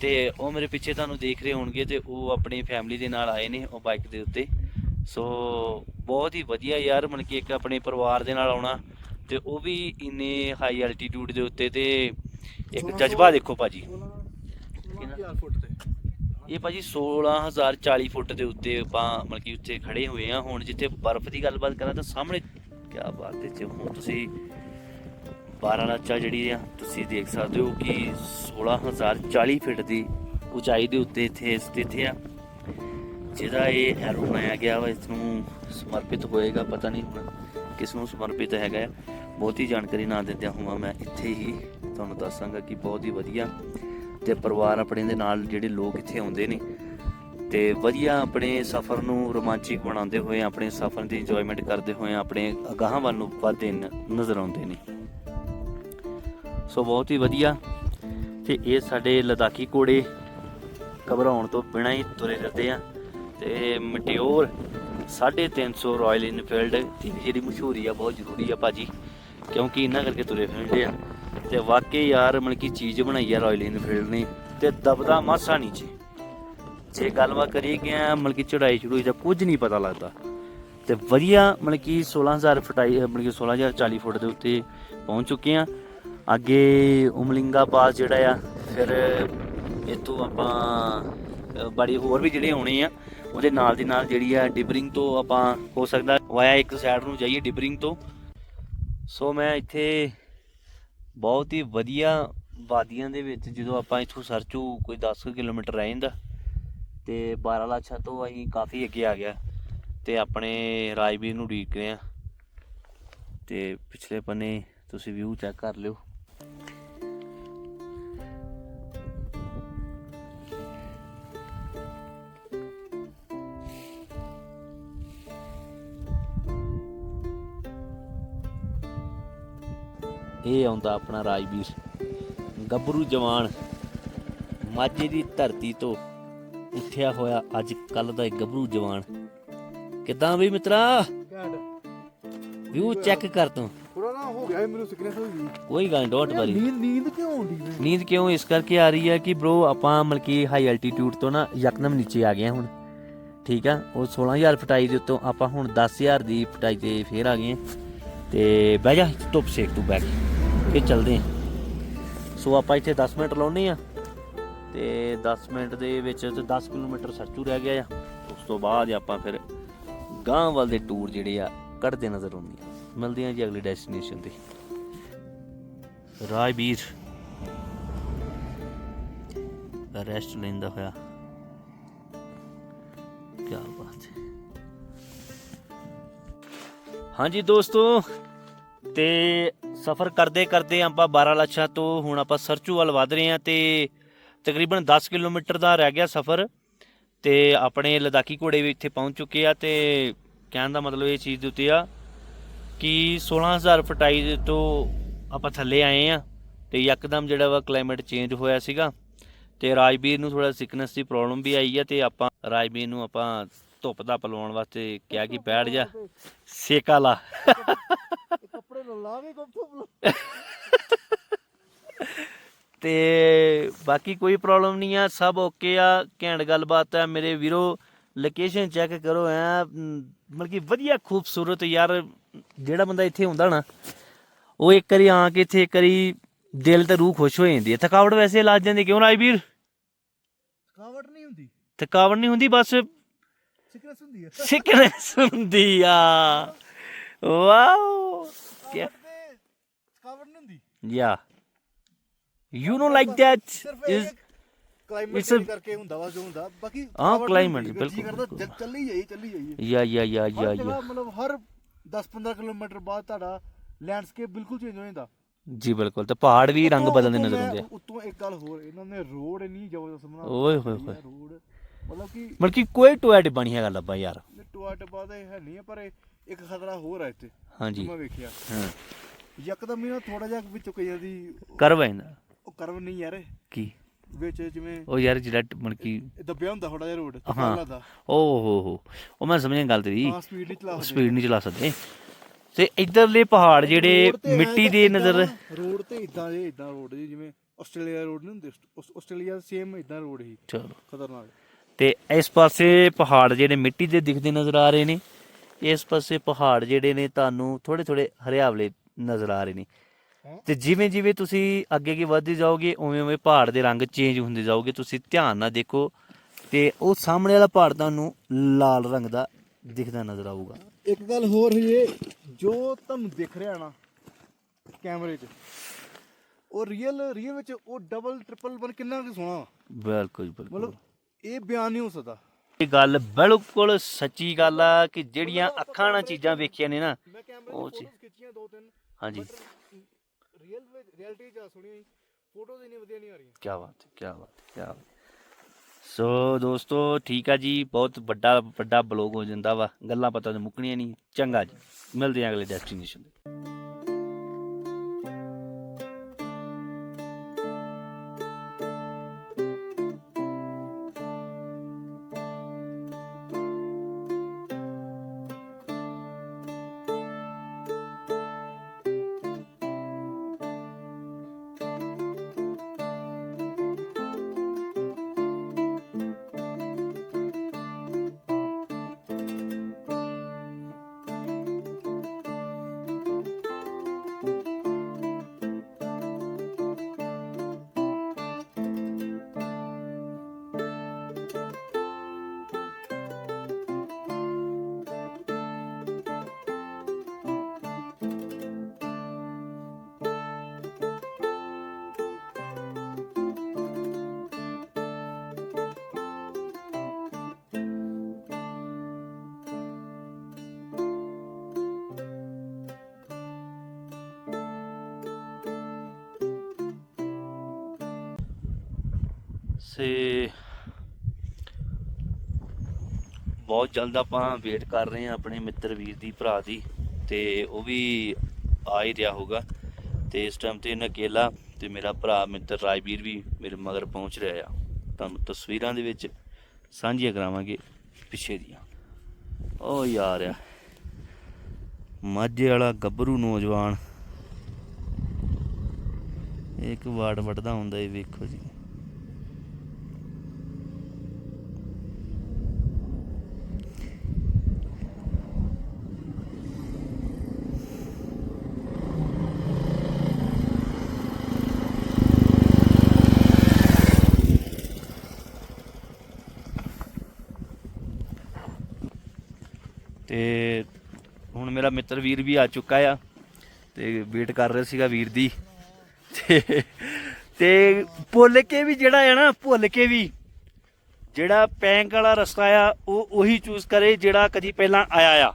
ਤੇ ਉਹ ਮੇਰੇ ਪਿੱਛੇ ਤੁਹਾਨੂੰ ਦੇਖ ਰਹੇ ਹੋਣਗੇ ਤੇ ਉਹ ਆਪਣੀ ਫੈਮਿਲੀ ਦੇ ਨਾਲ ਆਏ ਨੇ ਉਹ ਬਾਈਕ ਦੇ ਉੱਤੇ। ਸੋ ਬਹੁਤ ਹੀ ਵਧੀਆ ਯਾਰ ਮਨ ਕਿ ਇੱਕ ਆਪਣੇ ਪਰਿਵਾਰ ਦੇ ਨਾਲ ਆਉਣਾ ਤੇ ਉਹ ਵੀ ਇੰਨੇ ਹਾਈ ਐਲਟੀਟਿਊਡ ਦੇ ਉੱਤੇ ਤੇ ਇੱਕ ਜਜ਼ਬਾ ਦੇਖੋ ਭਾਜੀ। ਕਿੰਨਾ 1000 ਫੁੱਟ ਤੇ ਇਹ ਭਾਜੀ 16040 ਫੁੱਟ ਦੇ ਉੱਤੇ ਆਪਾਂ ਮਤਲਬ ਕਿ ਉੱਥੇ ਖੜੇ ਹੋਏ ਆ। ਹੁਣ ਜਿੱਥੇ ਬਰਫ਼ ਦੀ ਗੱਲਬਾਤ ਕਰਾਂ ਤਾਂ ਸਾਹਮਣੇ ਕੀ ਬਾਤ ਹੈ, ਜੀ ਹੁਣ ਤੁਸੀਂ ਬਾਰਾਲਾਚਾ ਜਿਹੜੀ ਆ, ਤੁਸੀਂ ਦੇਖ ਸਕਦੇ ਹੋ ਕਿ 16040 ਫੁੱਟ ਦੀ ਉਚਾਈ ਦੇ ਉੱਤੇ ਇੱਥੇ ਸਥਿਤ ਆ। ਜਿਹਦਾ ਇਹ ਐਰੋ ਬਣਾਇਆ ਗਿਆ ਵਾ, ਇਸ ਨੂੰ ਸਮਰਪਿਤ ਹੋਏਗਾ, ਪਤਾ ਨਹੀਂ ਹੁਣ ਕਿਸ ਨੂੰ ਸਮਰਪਿਤ ਹੈਗਾ ਆ। ਬਹੁਤੀ ਜਾਣਕਾਰੀ ਨਾ ਦਿੰਦਿਆਂ ਹੋਵਾਂ ਮੈਂ ਇੱਥੇ ਹੀ ਤੁਹਾਨੂੰ ਦੱਸਾਂਗਾ ਕਿ ਬਹੁਤ ਹੀ ਵਧੀਆ ਤੇ ਪਰਿਵਾਰ ਆਪਣੇ ਦੇ ਨਾਲ ਜਿਹੜੇ ਲੋਕ ਇੱਥੇ ਆਉਂਦੇ ਨੇ ਤੇ ਵਧੀਆ ਆਪਣੇ ਸਫ਼ਰ ਨੂੰ ਰੋਮਾਂਚਿਕ ਬਣਾਉਂਦੇ ਹੋਏ, ਆਪਣੇ ਸਫ਼ਰ ਦੀ ਇੰਜੋਇਮੈਂਟ ਕਰਦੇ ਹੋਏ, ਆਪਣੇ ਅਗਾਹਾਂ ਵੱਲ ਨੂੰ ਵਧਦੇ ਨਜ਼ਰ ਆਉਂਦੇ ਨੇ। ਸੋ ਬਹੁਤ ਹੀ ਵਧੀਆ ਤੇ ਇਹ ਸਾਡੇ ਲਦਾਖੀ ਘੋੜੇ ਘਬਰਾਉਣ ਤੋਂ ਬਿਨਾਂ ਹੀ ਤੁਰੇ ਫਿਰਦੇ ਆ ਤੇ ਮਟਿਓਰ 350 ਰਾਇਲ ਇਨਫੀਲਡ ਦੀ ਜਿਹੜੀ ਮਸ਼ਹੂਰੀ ਆ, ਬਹੁਤ ਜ਼ਰੂਰੀ ਆ ਭਾਜੀ, ਕਿਉਂਕਿ ਇਹਨਾਂ ਕਰਕੇ ਤੁਰੇ ਫਿਰਦੇ ਆ। ਤੇ ਵਾਕਈ ਯਾਰ, ਮਤਲਬ ਕਿ ਚੀਜ਼ ਬਣਾਈ ਆ ਰਾਇਲ ਇਨਫੀਲਡ ਨੇ ਤੇ ਦਬਦਾ ਮਾਸਾ ਨੀਚੇ ਜੇ। ਗੱਲਬਾਤ ਕਰੀਏ ਕਿ ਮਤਲਬ ਕਿ ਚੜਾਈ ਚੜੂਈ ਦਾ ਕੁਝ ਨਹੀਂ ਪਤਾ ਲੱਗਦਾ। ਤੇ ਵਧੀਆ ਮਤਲਬ ਕਿ 16000 ਫਟਾਈ, ਮਤਲਬ ਕਿ 16040 ਫੁੱਟ ਦੇ ਉੱਤੇ ਪਹੁੰਚ ਚੁੱਕੇ ਆ। ਅੱਗੇ ਉਮਲਿੰਗਾ ਪਾਸ ਜਿਹੜਾ ਆ, ਫਿਰ ਇਤੋਂ ਆਪਾਂ ਬੜੀ ਹੋਰ ਵੀ ਜਿਹੜੇ ਆਉਣੇ ਆ, ਉਹਦੇ ਨਾਲ ਦੀ ਨਾਲ ਜਿਹੜੀ ਆ ਡਿਬਰਿੰਗ ਤੋਂ ਆਪਾਂ ਹੋ ਸਕਦਾ, ਵਾਇਆ ਇੱਕ ਸਾਈਡ ਨੂੰ ਜਾਈਏ ਡਿਬਰਿੰਗ ਤੋਂ। ਸੋ ਮੈਂ ਇੱਥੇ ਬਹੁਤ ਹੀ ਵਧੀਆ ਵਾਦੀਆਂ ਦੇ ਵਿੱਚ ਜਦੋਂ ਆਪਾਂ ਇੱਥੋਂ ਸਰਚੂ, ਕੋਈ 10 ਕੁ ਕਿਲੋਮੀਟਰ ਰਹਿ ਜਾਂਦਾ ਤੇ 12 ਲਾਛਾ ਤੋਂ ਅਸੀਂ ਕਾਫੀ ਅੱਗੇ ਆ ਗਿਆ ਤੇ ਆਪਣੇ ਰਾਜਵੀਰ ਨੂੰ ਉਡੀਕ ਰਹੇ ਆ ਤੇ ਪਿਛਲੇ ਪੰਨੇ ਤੁਸੀਂ ਵਿਊ ਚੈੱਕ ਕਰ ਲਿਓ। ਇਹ ਆਉਂਦਾ ਆਪਣਾ ਰਾਜਵੀਰ। ਗੱਭਰੂ ਜਵਾਨ ਮਾਝੇ ਦੀ ਧਰਤੀ ਤੋਂ ਉੱਠਿਆ ਹੋਇਆ ਅੱਜ ਕੱਲ ਦਾ ਇੱਕ ਗੱਭਰੂ ਜਵਾਨ। ਕਿਦਾਂ ਵੀ ਮਿੱਤਰਾ? ਵਿਊ ਚੈੱਕ ਕਰ ਤੂੰ। ਥੋੜਾ ਨਾ ਹੋ ਗਿਆ ਮੈਨੂੰ ਸਿਕਨੈਸ ਹੋ ਗਈ ਕੋਈ ਗੱਲ ਡੋਟ ਵਰੀ ਨੀਂਦ ਨੀਂਦ ਕਿਉਂ ਆਉਂਦੀ ਨੀਂਦ ਕਿਉਂ? ਇਸ ਕਰਕੇ ਆ ਰਹੀ ਹੈ ਕਿ ਬ్రో ਆਪਾਂ ਮਲਕੀ ਹਾਈ ਐਲਟੀਟਿਊਡ ਤੋਂ ਨਾ ਯਕਦਮ ਨੀਚੇ ਆ ਗਏ ਹੁਣ। ਠੀਕ ਆ? ਉਹ 16000 ਫਟਾਈ ਦੇ ਉੱਤੋਂ ਆਪਾਂ ਹੁਣ 10000 ਦੀ ਫਟਾਈ ਤੇ ਫੇਰ ਆ ਗਏ ਤੇ ਬਹਿ ਜਾ ਧੁੱਪ ਸੇਕ ਤੂੰ ਬੈਠ ਫੇਰ ਚੱਲਦੇ ਹਾਂ। ਸੋ ਆਪਾਂ ਇੱਥੇ 10 ਮਿੰਟ ਲਾਉਨੇ ਆ ਤੇ 10 ਮਿੰਟ ਦੇ ਵਿੱਚ ਤੇ 10 ਕਿਲੋਮੀਟਰ ਸਰਚੂ ਰਹਿ ਗਿਆ ਆ। ਉਸ ਤੋਂ ਬਾਅਦ ਆਪਾਂ ਫਿਰ ਗਾਂਵ ਵੱਲ ਦੇ ਟੂਰ ਜਿਹੜੇ ਆ, ਕੱਢਦੇ ਨਜ਼ਰ ਆਉਂਦੇ ਆ ਮਿਲਦੇ ਆ ਜੀ ਅਗਲੀ ਡੈਸਟੀਨੇਸ਼ਨ ਤੇ। ਰਾਜਵੀਰ। ਰੈਸਟ ਲੈਂਦਾ ਹੋਇਆ। ਕੀ ਬਾਤ ਹੈ। ਹਾਂਜੀ ਦੋਸਤੋ, ਤੇ ਸਫ਼ਰ ਕਰਦੇ ਕਰਦੇ ਆਪਾਂ 12 ਲੱਛਾਂ ਤੋਂ ਹੁਣ ਆਪਾਂ ਸਰਚੂ ਵੱਲ ਵਧ ਰਹੇ ਹਾਂ ਤੇ ਤਕਰੀਬਨ 10 ਕਿਲੋਮੀਟਰ ਦਾ ਰਹਿ ਗਿਆ ਸਫ਼ਰ ਤੇ ਆਪਣੇ ਲਦਾਖੀ ਘੋੜੇ ਵੀ ਇੱਥੇ ਪਹੁੰਚ ਚੁੱਕੇ ਆ ਤੇ ਕਹਿਣ ਦਾ ਮਤਲਬ ਇਹ ਚੀਜ਼ ਦੇ ਉੱਤੇ ਆ ਕਿ 16000 ਫਟਾਈ ਦੇ ਤੋਂ ਆਪਾਂ ਥੱਲੇ ਆਏ ਆ ਤੇ ਯਕਦਮ ਜਿਹੜਾ ਵਾ ਕਲਾਈਮੇਟ ਚੇਂਜ ਹੋਇਆ ਸੀਗਾ ਤੇ ਰਾਜਵੀਰ ਨੂੰ ਥੋੜਾ ਸਿਕਨੈਸ ਦੀ ਪ੍ਰੋਬਲਮ ਵੀ ਆਈ ਆ ਤੇ ਆਪਾਂ ਰਾਜਵੀਰ ਨੂੰ ਆਪਾਂ ਧੁੱਪ ਦਾ ਪਲਵਾਉਣ ਵਾਸਤੇ ਕਿਹਾ ਕਿ ਬੈਠ ਜਾ। ਸੇਕਾ ਲਾ ਕੱਪੜੇ ਲਾ ਕੇ ਗੁੱਪ ਤੇ ਬਾਕੀ ਕੋਈ ਪ੍ਰੋਬਲਮ ਨਹੀਂ ਆ ਸਭ ਓਕੇ ਆ। ਘੈਂਟ ਗੱਲਬਾਤ ਆ। ਮੇਰੇ ਵੀਰੋ ਲੋਕੇਸ਼ਨ ਚੈੱਕ ਕਰੋ ਐ। ਮਤਲਬ ਕਿ ਵਧੀਆ ਖੂਬਸੂਰਤ ਯਾਰ ਜਿਹੜਾ ਬੰਦਾ ਇੱਥੇ ਹੁੰਦਾ ਨਾ ਉਹ ਇੱਕ ਵਾਰੀ ਆ ਕੇ ਇੱਥੇ ਇੱਕ ਵਾਰੀ ਦਿਲ ਤੇ ਰੂਹ ਖੁਸ਼ ਹੋ ਜਾਂਦੀ ਹੈ ਥਕਾਵਟ ਵੈਸੇ ਲੱਜ ਜਾਂਦੀ ਕਿਉਂ ਰਾਜਵੀਰ? ਥਕਾਵਟ ਨਹੀਂ ਹੁੰਦੀ। ਥਕਾਵਟ ਨਹੀਂ ਹੁੰਦੀ ਬਸ ਸਿਕਨੈਸ ਹੁੰਦੀ ਹੈ ਸਿਕਨੈਸ ਹੁੰਦੀ ਆ। ਵਾਓ ਕੀ ਥਕਾਵਟ ਨਹੀਂ ਹੁੰਦੀ। Yeah you know like that ਸਿਰਫ ਇਜ਼ ਕਲਾਈਮੇਟ ਕਰਕੇ ਹੁੰਦਾ ਵਾ ਜੋ ਹੁੰਦਾ ਬਾਕੀ ਹਾਂ, ਹੁੰਦੀ। ਬਿਲਕੁਲ, ਜੀ ਕਰਦਾ ਚੱਲੀ ਜਾਈ ਚੱਲੀ ਜਾਈਏ ਯਾ ਯਾ ਯਾ ਯਾ ਯਾ ਮਤਲਬ ਹਰ 10-15 ਕਿਲੋਮੀਟਰ ਬਾਅਦ ਤੁਹਾਡਾ ਲੈਂਡਸਕੇਪ ਬਿਲਕੁਲ ਚੇਂਜ ਹੋ ਜਾਂਦਾ। ਜੀ ਬਿਲਕੁਲ। ਤੇ ਪਹਾੜ ਵੀ ਰੰਗ ਬਦਲਦੇ ਨਜ਼ਰ ਆਉਂਦੇ ਆ। ਉੱਤੋਂ ਇੱਕ ਗੱਲ ਹੋਰ ਇਹਨਾਂ ਨੇ ਰੋਡ ਇੰਨੀ ਜ਼ਬਰਦਸਤ ਬਣਾ ਓਏ ਹੋਏ ਹੋਏ। ਰੋਡ ਮਤਲਬ ਕਿ ਮਤਲਬ ਕਿ ਕੋਈ ਟੋਇਆ ਟਿੱਬਾ ਨਹੀਂ ਹੈਗਾ ਲੱਭਾ ਯਾਰ। ਟੋਆ ਤਾਂ ਇਹ ਹੈ ਨਹੀਂ ਹੈ, ਪਰ ਇਹ ਇੱਕ ਖਤਰਾ ਹੋਰ ਹੈ ਇੱਥੇ ਹਾਂਜੀ। ਮੈਂ ਵੇਖਿਆ। ਹਾਂ। ਯਕਦਮ ਹੀ ਨਾ ਥੋੜਾ ਜਿਹਾ ਵਿੱਚੋਂ ਕਈਆਂ ਦੀ ਕਰਵ ਹੈ ਨਾ। ਉਹ ਕਰਵ ਨਹੀਂ ਯਾਰ ਕੀ? ਵਿੱਚ ਜਿਵੇਂ ਉਹ ਯਾਰ ਜਿਹੜਾ ਮਤਲਬ ਕਿ ਇਹ ਦੱਬਿਆ ਹੁੰਦਾ ਥੋੜਾ ਜਿਹਾ ਰੋਡ ਹਾਂ। ਲੱਗਦਾ ਓ ਹੋ ਹੋ। ਉਹ ਮੈਂ ਸਮਝਿਆ ਗੱਲ ਤੇਰੀ। ਹਾਂ ਸਪੀਡ ਨਹੀਂ ਚਲਾ ਸਪੀਡ ਨਹੀਂ ਚਲਾ ਸਕਦੇ। ਤੇ ਇਧਰਲੇ ਪਹਾੜ ਜਿਹੜੇ ਮਿੱਟੀ ਦੇ ਨਜ਼ਰ ਰੋਡ ਤੇ ਇਦਾਂ ਦੇ ਇਦਾਂ ਰੋਡ ਜਿਵੇਂ ਆਸਟ੍ਰੇਲੀਆ ਰੋਡ ਨਹੀਂ ਹੁੰਦੇ ਆਸਟ੍ਰੇਲੀਆ ਸੇਮ ਇਦਾਂ ਰੋਡ ਹੀ। ਚਲੋ। ਖਤਰਨਾਕ। ਤੇ ਇਸ ਪਾਸੇ ਪਹਾੜ ਜਿਹੜੇ ਮਿੱਟੀ ਦੇ ਦਿਖਦੇ ਨਜ਼ਰ ਆ ਰਹੇ ਨੇ ਇਸ ਪਾਸੇ ਪਹਾੜ ਜਿਹੜੇ ਨੇ ਤੁਹਾਨੂੰ ਥੋੜੇ ਥੋੜੇ ਹਰਿਆਵਲੇ ਨਜ਼ਰ ਆ ਰਹੇ ਨੇ? ਤੇ ਜਿਵੇਂ ਜਿਵੇਂ ਤੁਸੀਂ ਅੱਗੇ ਅੱਗੇ ਵੱਧਦੇ ਜਾਓਗੇ ਉਵੇਂ ਉਵੇਂ ਪਹਾੜ ਦੇ ਰੰਗ ਚੇਂਜ ਹੁੰਦੇ ਜਾਓਗੇ ਤੁਸੀਂ ਧਿਆਨ ਨਾਲ ਦੇਖੋ ਤੇ ਉਹ ਸਾਹਮਣੇ ਵਾਲਾ ਪਹਾੜ ਤੁਹਾਨੂੰ ਲਾਲ ਰੰਗ ਦਾ ਦਿਖਦਾ ਨਜ਼ਰ ਆਊਗਾ ਇੱਕ ਗੱਲ ਹੋਰ ਹੈ ਜੋ ਤੁਹਾਨੂੰ ਦਿਖ ਰਿਹਾ ਨਾ ਕੈਮਰੇ 'ਚ ਉਹ ਰੀਅਲ ਰੀਅਲ ਵਿੱਚ ਉਹ ਡਬਲ ਟ੍ਰਿਪਲ ਬਣ ਕਿੰਨਾ ਕੁ ਸੋਹਣਾ। ਬਿਲਕੁਲ ਬਿਲਕੁਲ ਮਤਲਬ ਇਹ ਬਿਆਨ ਨਹੀਂ ਹੋ ਸਕਦਾ। ਇਹ ਗੱਲ ਬਿਲਕੁਲ ਸੱਚੀ ਗੱਲ ਆ ਕਿ ਜਿਹੜੀਆਂ ਅੱਖਾਂ ਨਾਲ ਚੀਜ਼ਾਂ ਵੇਖੀਆਂ ਨੇ ਨਾ ਮੈਂ ਕੈਮਰੇ ਉਹ 'ਚ ਚੀ- ਫੋਟੋਜ਼ ਖਿੱਚੀਆਂ ਦੋ ਤਿੰਨ ਹਾਂਜੀ। ਰੀਅਲ ਰਿਐਲਿਟੀ 'ਚ ਸੁਣੀ ਫੋਟੋਜ਼ ਇੰਨੀ ਵਧੀਆ ਨਹੀਂ ਆ ਰਹੀਆਂ। ਕੀ ਬਾਤ ਹੈ ਕੀ ਬਾਤ ਹੈ ਕੀ ਬਾਤ ਸੋ ਦੋਸਤੋ ਠੀਕ ਆ ਜੀ ਬਹੁਤ ਵੱਡਾ ਵੱਡਾ ਬਲੌਗ ਹੋ ਜਾਂਦਾ ਵਾ ਗੱਲਾਂ ਪਤਾ ਤੇ ਮੁੱਕਣੀਆਂ ਨਹੀਂ ਚੰਗਾ ਜੀ ਮਿਲਦੇ ਹਾਂ ਅਗਲੇ ਡੈਸਟੀਨੇਸ਼ਨ ਤੇ। ਸੇ ਬਹੁਤ ਜਲਦ ਆਪਾਂ ਵੇਟ ਕਰ ਰਹੇ ਹਾਂ ਆਪਣੇ ਮਿੱਤਰ ਵੀਰ ਦੀ, ਭਰਾ ਦੀ ਤੇ ਉਹ ਵੀ ਆ ਹੀ ਰਿਹਾ ਹੋਊਗਾ। ਤੇ ਇਸ ਟਾਈਮ ਤੇ ਨਕੇਲਾ ਤੇ ਮੇਰਾ ਭਰਾ ਮਿੱਤਰ ਰਾਜਵੀਰ ਵੀ ਮੇਰੇ ਮਗਰ ਪਹੁੰਚ ਰਿਹਾ ਆ। ਤੁਹਾਨੂੰ ਤਸਵੀਰਾਂ ਦੇ ਵਿੱਚ ਸਾਂਝੀਆਂ ਕਰਾਵਾਂਗੇ ਪਿੱਛੇ ਦੀਆਂ। ਓ ਯਾਰ ਆ, ਮਾਝੇ ਵਾਲਾ ਗੱਭਰੂ ਨੌਜਵਾਨ। ਇੱਕ ਵਾਰਡ ਵੱਢਦਾ ਹੁੰਦਾ ਇਹ ਵੇਖੋ ਜੀ ਤੇ ਹੁਣ ਮੇਰਾ ਮਿੱਤਰ ਵੀਰ ਵੀ ਆ ਚੁੱਕਾ ਆ ਤੇ ਵੇਟ ਕਰ ਰਿਹਾ ਸੀਗਾ ਵੀਰ ਦੀ। ਤੇ ਭੁੱਲ ਕੇ ਵੀ ਜਿਹੜਾ ਹੈ ਨਾ, ਭੁੱਲ ਕੇ ਵੀ ਜਿਹੜਾ ਪੈਂਕ ਵਾਲਾ ਰਸਤਾ ਆ, ਉਹ ਉਹੀ ਚੂਜ਼ ਕਰੇ ਜਿਹੜਾ ਕਦੀ ਪਹਿਲਾਂ ਆਇਆ ਆ।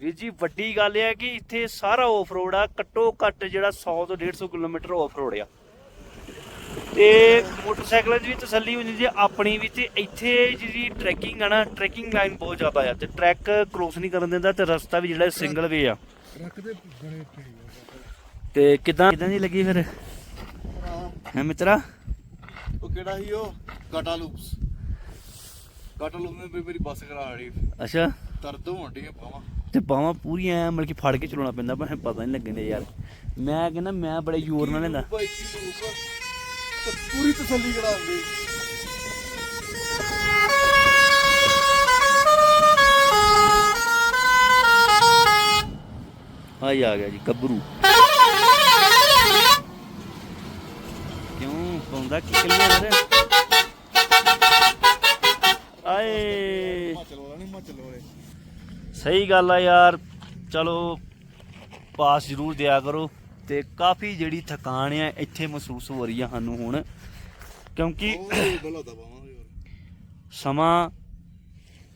ਵੀਰ ਜੀ, ਵੱਡੀ ਗੱਲ ਇਹ ਹੈ ਕਿ ਇੱਥੇ ਸਾਰਾ ਆਫ ਰੋਡ ਆ, ਘੱਟੋ ਘੱਟ ਜਿਹੜਾ 100 ਤੋਂ 150 ਕਿਲੋਮੀਟਰ ਆਫ ਰੋਡ ਆ। ਤੇ ਮੋਟਰਸਾਈਕਲਾਂ 'ਚ ਵੀ ਤਸੱਲੀ ਹੋ ਜਾਂਦੀ ਹੈ ਆਪਣੀ ਵੀ ਤੇ ਇੱਥੇ ਜਿਹੜੀ ਟਰੈਕਿੰਗ ਆ ਨਾ ਟਰੈਕਿੰਗ ਲਾਈਨ ਬਹੁਤ ਜ਼ਿਆਦਾ ਆ ਤੇ ਟਰੈਕ ਕ੍ਰੋਸ ਨਹੀਂ ਕਰਨ ਦਿੰਦਾ ਤੇ ਰਸਤਾ ਵੀ ਜਿਹੜਾ ਸਿੰਗਲ ਵੇ ਆ। ਦੇ ਤੇ ਕਿਦਾਂ ਕਿਦਾਂ ਦੀ ਲੱਗੀ ਫਿਰ? ਹੈ ਮਿੱਤਰਾ? ਉਹ ਕਿਹੜਾ ਸੀ ਉਹ? ਕਾਟਾ ਲੂਪਸ ਕਾਟਾ ਲੂਪ ਨੇ ਮੇਰੀ ਬੱਸ ਕਰਾ ਰਹੀ ਅੱਛਾ। ਦਰਦ ਹੋਣ ਬਾਵਾ ਤੇ ਬਾਹਾਂ ਪੂਰੀਆਂ ਐਂ ਮਤਲਬ ਕਿ ਫੜ ਕੇ ਚਲਾਉਣਾ ਪੈਂਦਾ ਪਰ ਪਤਾ ਨਹੀਂ ਲੱਗਣ ਦੇ ਯਾਰ। ਮੈਂ ਕਹਿੰਦਾ ਮੈਂ ਬੜੇ ਜ਼ੋਰ ਨਾਲ ਲੈਂਦਾ। ਤੇ ਪੂਰੀ ਤਸੱਲੀ ਕਰਾਉਂਦੇ ਆਈ ਆ ਗਿਆ ਜੀ, ਗੱਭਰੂ। ਕਿਉਂ ਪਾਉਂਦਾ ਕਿ ਕਿੰਨੇ ਆਏ ਹਿਮਾਚਲ ਵਾਲਾ ਨਹੀਂ ਹਿਮਾਚਲ ਵਾਲੇ ਸਹੀ ਗੱਲ ਆ ਯਾਰ, ਚਲੋ, ਪਾਸ ਜ਼ਰੂਰ ਦਿਆ ਕਰੋ। ਤੇ ਕਾਫੀ ਜਿਹੜੀ ਥਕਾਨ ਆ ਇੱਥੇ ਮਹਿਸੂਸ ਹੋ ਰਹੀ ਆ ਸਾਨੂੰ ਹੁਣ ਕਿਉਂਕਿ ਸਮਾਂ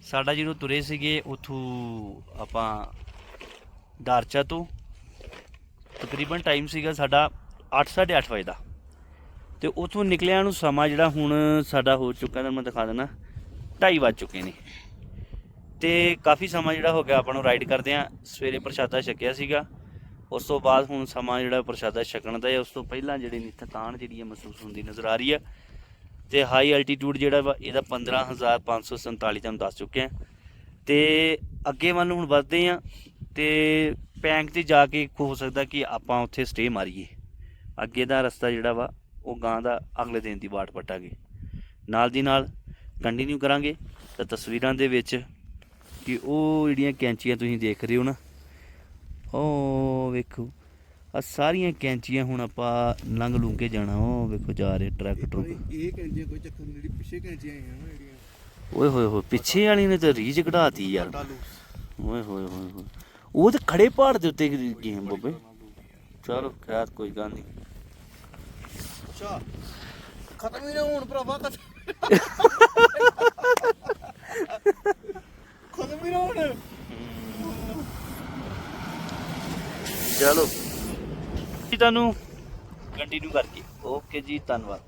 ਸਾਡਾ ਜਦੋਂ ਤੁਰੇ ਸੀਗੇ ਉਥੋਂ ਆਪਾਂ ਡਾਰਚਾ ਤੋਂ ਤਕਰੀਬਨ ਟਾਈਮ ਸੀਗਾ ਸਾਡਾ 8:30 ਵਜੇ ਦਾ। ਤੇ ਉਥੋਂ ਨਿਕਲਿਆ ਨੂੰ ਸਮਾਂ ਜਿਹੜਾ ਹੁਣ ਸਾਡਾ ਹੋ ਚੁੱਕਾ ਤੁਹਾਨੂੰ ਮੈਂ ਦਿਖਾ ਦਿੰਦਾ 2:30 ਵੱਜ ਚੁੱਕੇ ਨੇ। ਤੇ ਕਾਫੀ ਸਮਾਂ ਜਿਹੜਾ ਹੋ ਗਿਆ ਆਪਾਂ ਨੂੰ ਰਾਈਡ ਕਰਦੇ ਆ ਸਵੇਰੇ ਪ੍ਰਸ਼ਾਦਾ ਛਕਿਆ ਸੀਗਾ। ਉਸ ਤੋਂ ਬਾਅਦ ਹੁਣ ਸਮਾਂ ਜਿਹੜਾ ਪ੍ਰਸ਼ਾਦਾ ਛਕਣ ਦਾ ਹੈ, ਉਸ ਤੋਂ ਪਹਿਲਾਂ ਜਿਹੜੀ ਨੀ ਥਕਾਨ ਜਿਹੜੀ ਹੈ ਮਹਿਸੂਸ ਹੁੰਦੀ ਨਜ਼ਰ ਆ ਰਹੀ ਹੈ। ਤੇ ਹਾਈ ਐਲਟੀਟਿਊਡ ਜਿਹੜਾ ਵਾ, ਇਹਦਾ 15547 ਤੁਹਾਨੂੰ ਦੱਸ ਚੁੱਕੇ ਆ ਤੇ ਅੱਗੇ ਵੱਲ ਹੁਣ ਵੱਧਦੇ ਆ ਤੇ ਪੈਂਕ ਤੇ ਜਾ ਕੇ ਹੋ ਸਕਦਾ ਕਿ ਆਪਾਂ ਉੱਥੇ ਸਟੇ ਮਾਰੀਏ। ਅੱਗੇ ਦਾ ਰਸਤਾ ਜਿਹੜਾ ਵਾ, ਉਹ ਗਾਂ ਦਾ ਅਗਲੇ ਦਿਨ ਦੀ ਬਾਟ ਪਟਾਂਗੇ। ਨਾਲ ਦੀ ਨਾਲ ਕੰਟੀਨਿਊ ਕਰਾਂਗੇ ਤਾਂ ਤਸਵੀਰਾਂ ਦੇ ਵਿੱਚ ਕਿ ਉਹ ਜਿਹੜੀਆਂ ਕੈਂਚੀਆਂ ਤੁਸੀਂ ਦੇਖ ਰਹੇ ਹੋ ਨਾ ਉਹ ਵੇਖੋ ਆ ਸਾਰੀਆਂ ਕੈਂਚੀਆਂ ਹੁਣ ਆਪਾਂ ਲੰਘ ਲੂੰ ਕੇ ਜਾਣਾ ਉਹ ਵੇਖੋ ਜਾ ਰਹੇ ਟਰੱਕ ਟਰੁੱਕ। ਇਹ ਕੈਂਚੀਆਂ ਕੋਈ ਚੱਕਰ ਨਹੀਂ ਜਿਹੜੀ ਪਿੱਛੇ ਕੈਂਚੀਆਂ ਆਈਆਂ ਨਾ ਜਿਹੜੀਆਂ। ਓਏ ਹੋਏ ਹੋਏ ਪਿੱਛੇ ਵਾਲੀ ਨੇ ਤਾਂ ਰੀਜ ਕਢਾਤੀ ਯਾਰ। ਓਏ ਹੋਏ ਹੋਏ ਹੋਏ। ਉਹ ਤੇ ਖੜੇ ਪਹਾੜ ਦੇ ਉੱਤੇ ਗੇਮ ਬੱਬੇ? ਚਲੋ ਖੈਰ ਕੋਈ ਗੱਲ ਨਹੀਂ। ਅੱਛਾ ਖਤਮ ਹੀ ਨਾ ਹੋਣ ਭਰਾਵਾ ਖਤਮ ਹੀ ਨਾ ਹੋਣ। ਚਲੋ। ਜੀ ਤੁਹਾਨੂੰ ਕੰਟੀਨਿਊ ਕਰਕੇ। ਓਕੇ ਜੀ ਧੰਨਵਾਦ।